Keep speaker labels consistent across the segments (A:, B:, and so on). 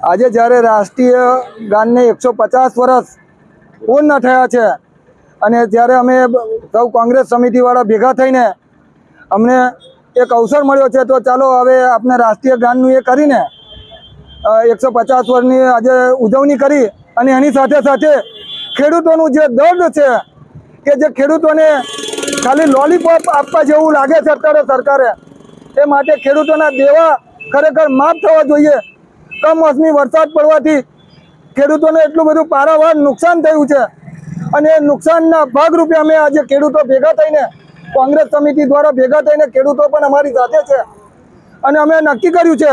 A: આજે જ્યારે રાષ્ટ્રીય ગાનને એકસો પચાસ વર્ષ પૂર્ણ થયા છે અને જ્યારે અમે સૌ કોંગ્રેસ સમિતિવાળા ભેગા થઈને અમને એક અવસર મળ્યો છે, તો ચાલો હવે આપણે રાષ્ટ્રીય ગાનનું એ કરીને એકસો પચાસ વર્ષની આજે ઉજવણી કરી અને એની સાથે સાથે ખેડૂતોનું જે દર્દ છે, કે જે ખેડૂતોને ખાલી લોલીપોપ આપવા જેવું લાગે છે અત્યારે સરકારે, એ માટે ખેડૂતોના દેવા ખરેખર માફ થવા જોઈએ. કમોસમી વરસાદ પડવાથી ખેડૂતોને એટલું બધું પારાવાર નુકસાન થયું છે. અને નુકસાનના ભાગરૂપે અમે આજે ખેડૂતો ભેગા થઈને, કોંગ્રેસ સમિતિ દ્વારા ભેગા થઈને ખેડૂતો પણ અમારી સાથે છે. અને અમે નક્કી કર્યું છે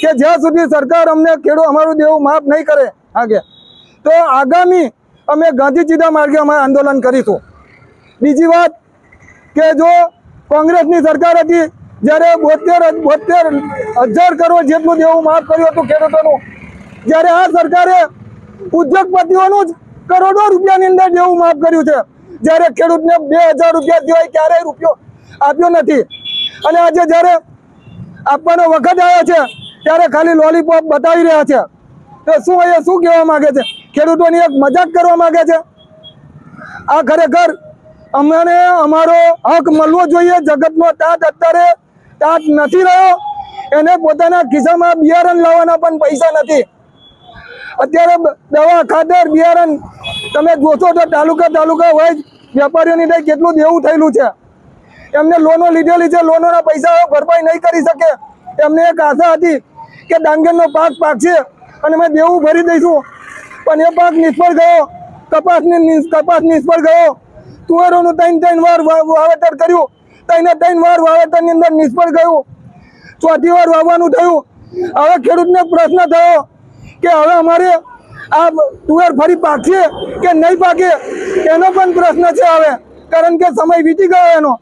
A: કે જ્યાં સુધી સરકાર અમને ખેડૂત અમારું દેવું માફ નહીં કરે આગે, તો આગામી અમે ગાંધીજીના માર્ગે અમે આંદોલન કરીશું. બીજી વાત કે જો કોંગ્રેસની સરકાર હતી જ્યારે બોતેર બોતેર હજાર કરોડ જેટલું દેવું માફ કર્યું હતું ખેડૂતોનું, જ્યારે આ સરકારે ઉદ્યોગપતિઓનું જ કરોડો રૂપિયાની અંદર દેવું માફ કર્યું છે. જ્યારે ખેડૂતને બે હજાર રૂપિયા દેવાય ક્યારેય રૂપિયો આપ્યો નથી. અને આજે જ્યારે આપવાનો વખત આવ્યો છે, ત્યારે ખાલી લોલીપોપ બતાવી રહ્યા છે. તો શું અહીંયા શું કહેવા માગે છે? ખેડૂતોની એક મજાક કરવા માગે છે? આ ખરેખર અમને અમારો હક મળવો જોઈએ. જગતનો તાત અત્યારે તાત નથી રહ્યો. એને પોતાના ખિસ્સામાં બિયારણ લાવવાના પણ પૈસા નથી. અત્યારે દવા ખાતર બિયારણ. તમે જોશો તો તાલુકા તાલુકા હોય વેપારીઓની લઈ કેટલું દેવું થયેલું છે. એમને લોનો લીધેલી છે, લોનોના પૈસા ભરપાઈ નહીં કરી શકે. એમને એક આશા હતી કે ડાંગરનો પાક પાકશે અને અમે દેવું ભરી દઈશું. પણ એ પાક નિષ્ફળ ગયો. કપાસની કપાસ નિષ્ફળ ગયો. તુવેરોનું ત્રણ ત્રણ વાર વાવેતર કર્યું. ત્રણે ત્રણ વાર વાવેતરની અંદર નિષ્ફળ ગયું. ચોથી વાર વાવવાનું થયું. હવે ખેડૂતને પ્રશ્ન થયો કે હવે અમારે આ તુવેર ફરી પાકશે કે નહીં પાકે? એનો પણ પ્રશ્ન છે હવે, કારણ કે સમય વીતી ગયો એનો.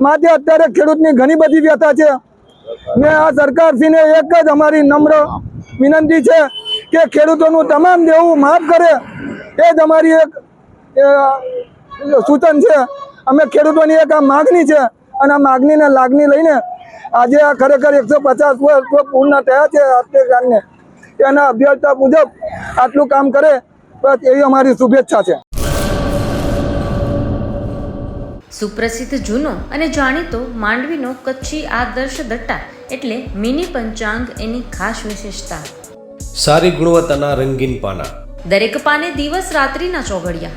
A: માટે અત્યારે ખેડૂતની ઘણી બધી વ્યથા છે. ને આ સરકારશ્રીને એક જ અમારી નમ્ર વિનંતી છે કે ખેડૂતોનું તમામ દેવું માફ કરે. એ જ અમારી એક સૂચન છે. અમે ખેડૂતોની એક આ માગણી છે અને આ માગણીને લાગણી લઈને આજે આ ખરેખર એકસો પચાસ વર્ષ પૂર્ણ થયા છે હત્યાકાંડને એના અભ્યર્થતા મુજબ આટલું કામ કરે બસ એવી અમારી શુભેચ્છા છે.
B: સુપ્રસિદ્ધ જૂનો અને જાણીતો માંડવીનો કચ્છી આદર્શ દટ્ટા એટલે મિની પંચાંગ એની ખાસ વિશેષતા.
C: સારી ગુણવત્તાના રંગીન પાના.
B: દરેક પાને દિવસ રાત્રિના ચોઘડિયા.